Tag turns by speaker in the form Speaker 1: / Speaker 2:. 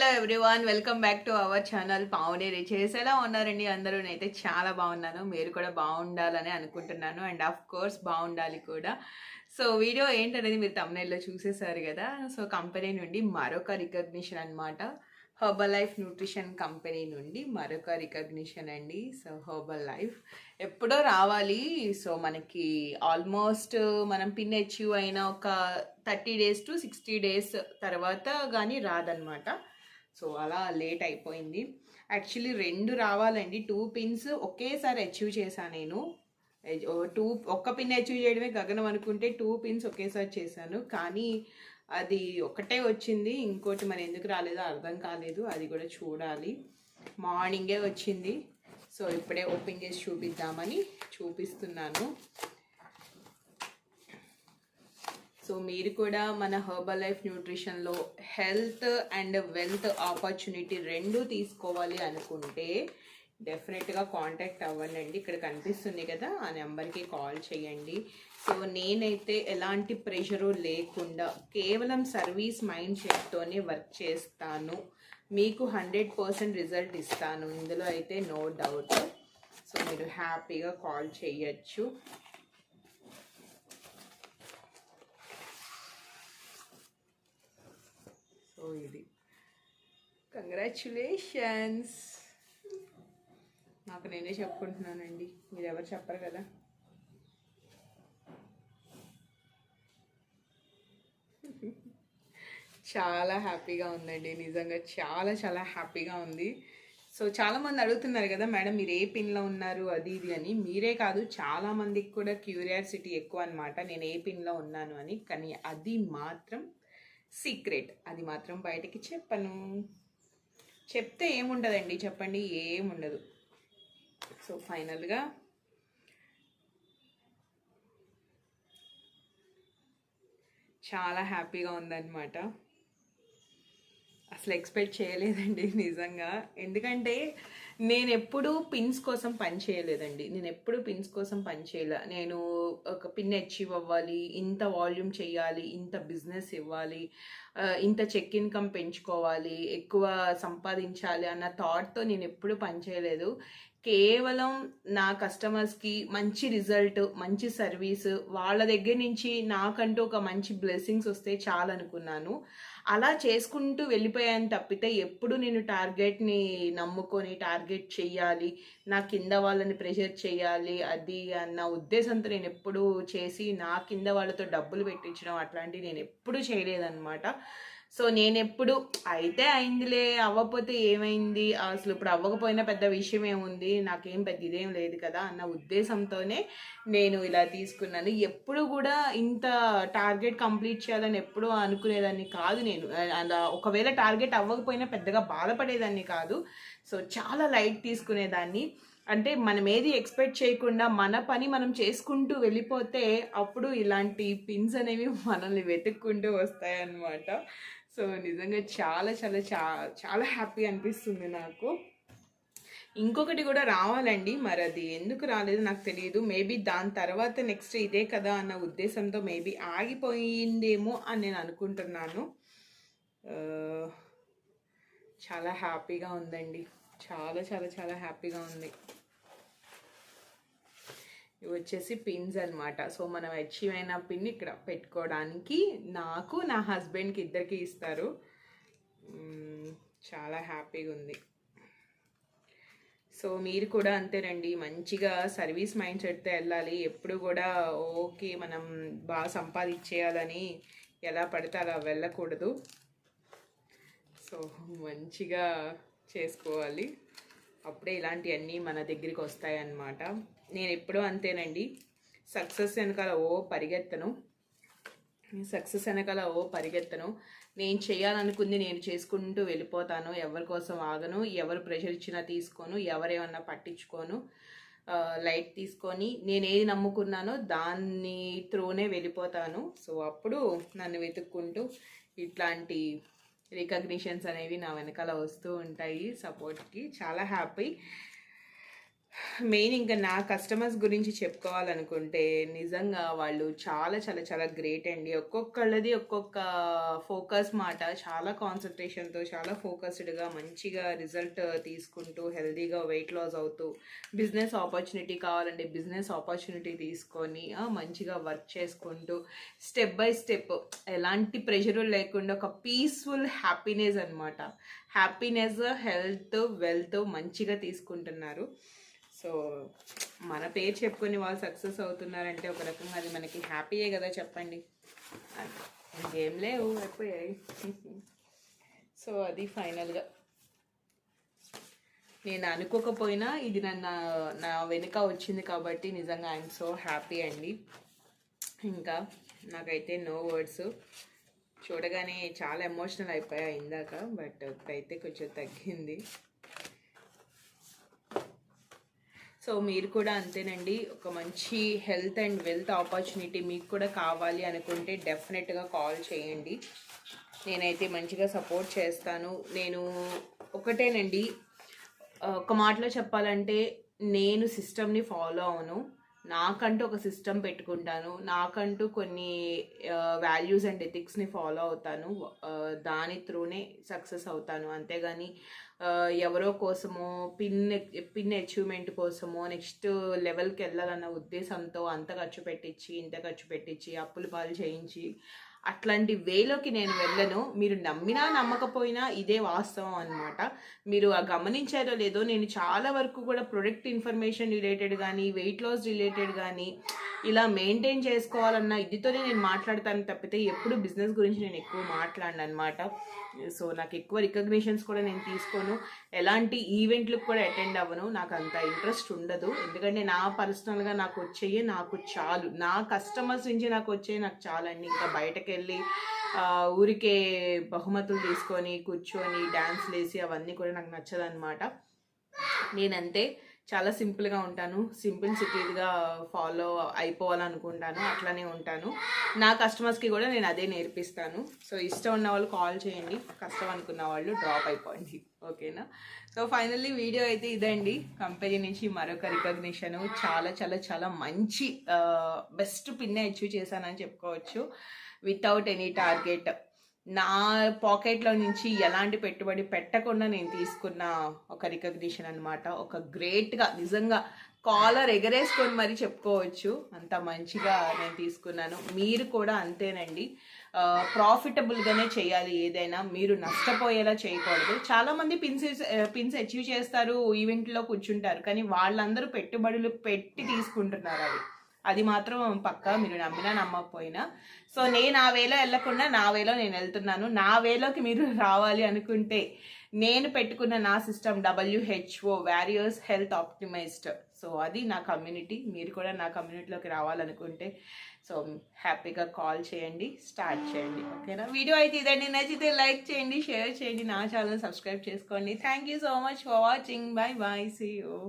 Speaker 1: Hello everyone welcome back to our channel పావునే రిచేస్. ఎలా ఉన్నారండి అందరూ? నేనైతే చాలా బాగున్నాను. మీరు కూడా బాగుండాలని అనుకుంటున్నాను. అండ్ ఆఫ్ కోర్స్ బాగుండాలి కూడా. సో వీడియో ఏంటనేది మీరు తమిళలో చూసేసారు కదా. సో కంపెనీ నుండి మరొక రికగ్నిషన్ అనమాట హర్బల్ లైఫ్ న్యూట్రిషన్ కంపెనీ నుండి మరొక రికగ్నిషన్ అండి. సో హర్బల్ లైఫ్ ఎప్పుడో రావాలి. సో మనకి ఆల్మోస్ట్ మనం పిన్ అచీవ్ అయిన ఒక thirty days to sixty days తర్వాత కానీ రాదనమాట సో అలా లేట్ అయిపోయింది. యాక్చువల్లీ రెండు రావాలండి. టూ పిన్స్ ఒకేసారి అచీవ్ చేశాను నేను. Eh, టూ ఒక్క పిన్ అచీవ్ చేయడమే గగనం అనుకుంటే టూ పిన్స్ ఒకేసారి చేశాను. కానీ అది ఒకటే వచ్చింది. ఇంకోటి మరి ఎందుకు రాలేదో అర్థం కాలేదు. అది కూడా చూడాలి. మార్నింగే వచ్చింది. సో ఇప్పుడే ఓపెన్ చేసి చూపిద్దామని చూపిస్తున్నాను. సో మీరు కూడా మన హర్బల్ లైఫ్ న్యూట్రిషన్లో హెల్త్ అండ్ వెల్త్ ఆపర్చునిటీ రెండు తీసుకోవాలి అనుకుంటే డెఫినెట్గా కాంటాక్ట్ అవ్వండి ఇక్కడ కనిపిస్తుంది కదా ఆ నెంబర్కి కాల్ చేయండి. సో నేనైతే ఎలాంటి ప్రెషరు లేకుండా కేవలం సర్వీస్ మైండ్ సెట్తోనే వర్క్ చేస్తాను. మీకు హండ్రెడ్ పర్సెంట్ రిజల్ట్ ఇస్తాను. ఇందులో అయితే నో డౌట్. సో మీరు హ్యాపీగా కాల్ చేయొచ్చు. సో ఇది. కంగ్రాచులేషన్స్ నాకు నేనే చెప్పుకుంటున్నానండి. మీరు ఎవరు చెప్పరు కదా. చాలా హ్యాపీగా ఉందండి. నిజంగా చాలా చాలా హ్యాపీగా ఉంది. సో చాలామంది అడుగుతున్నారు కదా మేడం మీరు ఏ పిన్లో ఉన్నారు? అది ఇది అని. మీరే కాదు చాలా మందికి కూడా క్యూరియాసిటీ ఎక్కువ అనమాట నేను ఏ పిన్లో ఉన్నాను అని. కానీ అది మాత్రం సీక్రెట్. అది మాత్రం బయటికి చెప్పను. చెప్తే ఏముండదండి చెప్పండి ఏముండదు. సో ఫైనల్గా చాలా హ్యాపీగా ఉందన్నమాట. అసలు ఎక్స్పెక్ట్ చేయలేదండి నిజంగా. ఎందుకంటే నేను ఎప్పుడు పిన్స్ కోసం పని చేయలేదండి. నేను ఎప్పుడు పిన్స్ కోసం పని చేయలే. నేను ఒక పిన్ అచీవ్ అవ్వాలి ఇంత వాల్యూమ్ చేయాలి ఇంత బిజినెస్ ఇవ్వాలి ఇంత చెక్ ఇన్కమ్ పెంచుకోవాలి ఎక్కువ సంపాదించాలి అన్న థాట్తో నేను ఎప్పుడు పని చేయలేదు. కేవలం నా కస్టమర్స్కి మంచి రిజల్ట్ మంచి సర్వీస్ వాళ్ళ దగ్గర నుంచి నాకంటూ ఒక మంచి బ్లెస్సింగ్స్ వస్తే చాలు అనుకున్నాను అలా చేసుకుంటూ వెళ్ళిపోయాను తప్పితే ఎప్పుడు నేను టార్గెట్ని నమ్ముకొని టార్గెట్ చెయ్యాలి నా కింద వాళ్ళని ప్రెషర్ చేయాలి అది అన్న ఉద్దేశంతో నేను ఎప్పుడు చేసి నా కింద వాళ్ళతో డబ్బులు పెట్టించడం అట్లాంటివి నేను ఎప్పుడు చేయలేదన్నమాట. సో నేను ఎప్పుడు అయితే అయిందిలే అవ్వకపోతే ఏమైంది? అసలు ఇప్పుడు అవ్వకపోయినా పెద్ద విషయం ఏముంది నాకేం పెద్ద ఇదేం లేదు కదా అన్న ఉద్దేశంతోనే నేను ఇలా తీసుకున్నాను. ఎప్పుడు కూడా ఇంత టార్గెట్ కంప్లీట్ చేయాలని ఎప్పుడూ అనుకునేదాన్ని కాదు నేను. అలా ఒకవేళ టార్గెట్ అవ్వకపోయినా పెద్దగా బాధపడేదాన్ని కాదు. సో చాలా లైట్ తీసుకునేదాన్ని. అంటే మనం ఏది ఎక్స్పెక్ట్ చేయకుండా మన పని మనం చేసుకుంటూ వెళ్ళిపోతే అప్పుడు ఇలాంటి పిన్స్ అనేవి మనల్ని వెతుక్కుంటూ వస్తాయన్నమాట. సో నిజంగా చాలా చాలా చా చాలా హ్యాపీ అనిపిస్తుంది నాకు. ఇంకొకటి కూడా రావాలండి. మరి అది ఎందుకు రాలేదు నాకు తెలియదు. మేబీ దాని తర్వాత నెక్స్ట్ ఇదే కదా అన్న ఉద్దేశంతో మేబీ ఆగిపోయిందేమో అని నేను అనుకుంటున్నాను. చాలా హ్యాపీగా ఉందండి. చాలా చాలా చాలా హ్యాపీగా ఉంది. ఇవి వచ్చేసి పిన్స్ అన్నమాట. సో మనం అచీవ్ అయిన పిన్ ఇక్కడ పెట్టుకోవడానికి నాకు నా హస్బెండ్కి ఇద్దరికి ఇస్తారు. చాలా హ్యాపీగా ఉంది. సో మీరు కూడా అంతేనండి మంచిగా సర్వీస్ మైండ్ సెట్తో వెళ్ళాలి. ఎప్పుడు కూడా ఓకే మనం బాగా సంపాదించేయాలని ఎలా పడితే అలా వెళ్ళకూడదు. సో మంచిగా చేసుకోవాలి. అప్పుడే ఇలాంటివన్నీ మన దగ్గరికి వస్తాయన్నమాట. నేను ఎప్పుడూ అంతేనండి. సక్సెస్ వెనకాల ఓ పరిగెత్తను. సక్సెస్ వెనకాల ఓ పరిగెత్తను. నేను చేయాలనుకుంది నేను చేసుకుంటూ వెళ్ళిపోతాను. ఎవరి కోసం ఆగను. ఎవరు ప్రెషర్ ఇచ్చినా తీసుకోను. ఎవరేమన్నా పట్టించుకోను. లైట్ తీసుకొని నేను ఏది నమ్ముకున్నానో దాన్ని త్రూనే వెళ్ళిపోతాను. సో అప్పుడు నన్ను వెతుక్కుంటూ ఇట్లాంటి రికగ్నిషన్స్ అనేవి నా వెనకాల వస్తూ ఉంటాయి. సపోర్ట్కి చాలా హ్యాపీ. మెయిన్ ఇంకా నా కస్టమర్స్ గురించి చెప్పుకోవాలనుకుంటే నిజంగా వాళ్ళు చాలా చాలా చాలా గ్రేట్ అండి. ఒక్కొక్కళ్ళది ఒక్కొక్క ఫోకస్ మాట. చాలా కాన్సన్ట్రేషన్తో చాలా ఫోకస్డ్గా మంచిగా రిజల్ట్ తీసుకుంటూ హెల్తీగా వెయిట్ లాస్ అవుతూ బిజినెస్ ఆపర్చునిటీ కావాలంటే బిజినెస్ ఆపర్చునిటీ తీసుకొని మంచిగా వర్క్ చేసుకుంటూ స్టెప్ బై స్టెప్ ఎలాంటి ప్రెషర్ లేకుండా ఒక పీస్ఫుల్ హ్యాపీనెస్ అన్నమాట. హ్యాపీనెస్ హెల్త్ వెల్త్ మంచిగా తీసుకుంటున్నారు. సో మన పేరు చెప్పుకొని వాళ్ళు సక్సెస్ అవుతున్నారంటే ఒక రకంగా అది మనకి హ్యాపీయే కదా చెప్పండి. ఇంకేం లేవు అయిపోయాయి. సో అది ఫైనల్గా నేను అనుకోకపోయినా ఇది నన్ను నా వెనుక వచ్చింది కాబట్టి నిజంగా ఐఎమ్ సో హ్యాపీ అండి. ఇంకా నాకైతే నో వర్డ్స్ చూడగానే చాలా ఎమోషనల్ అయిపోయా ఇందాక బట్ ఇప్పుడైతే కొంచెం తగ్గింది. సో మీరు కూడా అంతేనండి. ఒక మంచి హెల్త్ అండ్ వెల్త్ ఆపర్చునిటీ మీకు కూడా కావాలి అనుకుంటే డెఫినెట్గా కాల్ చేయండి. నేనైతే మంచిగా సపోర్ట్ చేస్తాను. నేను ఒకటేనండి. ఒక మాటలో చెప్పాలంటే నేను సిస్టమ్ని ఫాలో అవను. నాకంటూ ఒక సిస్టమ్ పెట్టుకుంటాను. నాకంటూ కొన్ని వాల్యూస్ అండ్ ఎథిక్స్ని ఫాలో అవుతాను. దాని త్రూనే సక్సెస్ అవుతాను. అంతేగాని ఎవరో కోసమో పిన్ పిన్ అచీవ్మెంట్ కోసమో నెక్స్ట్ లెవెల్కి వెళ్ళాలన్న ఉద్దేశంతో అంత ఖర్చు పెట్టించి ఇంత ఖర్చు పెట్టించి అప్పులు పాలు చేయించి అట్లాంటి వేలోకి నేను వెళ్ళను. మీరు నమ్మినా నమ్మకపోయినా ఇదే వాస్తవం అన్నమాట. మీరు ఆ గమనించారో లేదో నేను చాలా వరకు కూడా ప్రొడక్ట్ ఇన్ఫర్మేషన్ రిలేటెడ్ కానీ వెయిట్ లాస్ రిలేటెడ్ కానీ ఇలా మెయింటైన్ చేసుకోవాలన్న ఇదితోనే నేను మాట్లాడతాను తప్పితే ఎప్పుడు బిజినెస్ గురించి నేను ఎక్కువ మాట్లాడను అనమాట సో నాకు ఎక్కువ రికగ్నిషన్స్ కూడా నేను తీసుకోను. ఎలాంటి ఈవెంట్లకు కూడా అటెండ్ అవ్వను. నాకు అంత ఇంట్రెస్ట్ ఉండదు. ఎందుకంటే నా పర్సనల్గా నాకు వచ్చేయే నాకు చాలు. నా కస్టమర్స్ నుంచి నాకు వచ్చేవి నాకు చాలండి. ఇంకా బయటకు వెళ్ళి ఊరికే బహుమతులు తీసుకొని కూర్చొని డ్యాన్స్లు వేసి అవన్నీ కూడా నాకు నచ్చదనమాట నేనంతే చాలా సింపుల్గా ఉంటాను. సింపుల్ సిటీగా ఫాలో అయిపోవాలనుకుంటాను. అట్లానే ఉంటాను. నా కస్టమర్స్కి కూడా నేను అదే నేర్పిస్తాను. సో ఇష్టం ఉన్న వాళ్ళు కాల్ చేయండి. కష్టం అనుకున్న వాళ్ళు డ్రాప్ అయిపోండి. ఓకేనా? సో ఫైనల్లీ వీడియో అయితే ఇదండి. కంపెనీ నుంచి మరొక రికగ్నిషన్. చాలా చాలా చాలా మంచి బెస్ట్ పిన్నే అచీవ్ చేశానని చెప్పుకోవచ్చు. Without any target. నా పాకెట్లో నుంచి ఎలాంటి పెట్టుబడి పెట్టకుండా నేను తీసుకున్న ఒక రికగ్నిషన్ అనమాట ఒక గ్రేట్గా నిజంగా కాలర్ ఎగరేసుకొని మరి చెప్పుకోవచ్చు. అంత మంచిగా నేను తీసుకున్నాను. మీరు కూడా అంతేనండి. ప్రాఫిటబుల్గానే చేయాలి ఏదైనా. మీరు నష్టపోయేలా చేయకూడదు. చాలామంది పిన్స్ పిన్స్ అచీవ్ చేస్తారు ఈవెంట్లో కూర్చుంటారు. కానీ వాళ్ళందరూ పెట్టుబడులు పెట్టి తీసుకుంటున్నారు అవి అది మాత్రం పక్కా మీరు నమ్మినా నమ్మకపోయినా. సో నేను ఆ వేలో వెళ్ళకుండా నా వేలో నేను వెళ్తున్నాను. నా వేలోకి మీరు రావాలి అనుకుంటే నేను పెట్టుకున్న నా system WHO warriors health optimized. So అది నా కమ్యూనిటీ. మీరు కూడా నా కమ్యూనిటీలోకి రావాలనుకుంటే సో హ్యాపీగా కాల్ చేయండి స్టార్ట్ చేయండి. ఓకేనా? వీడియో అయితే ఇదండి. నచ్చితే లైక్ చేయండి షేర్ చేయండి. నా ఛానల్ సబ్స్క్రైబ్ చేసుకోండి. Thank you so much for watching. Bye bye see you.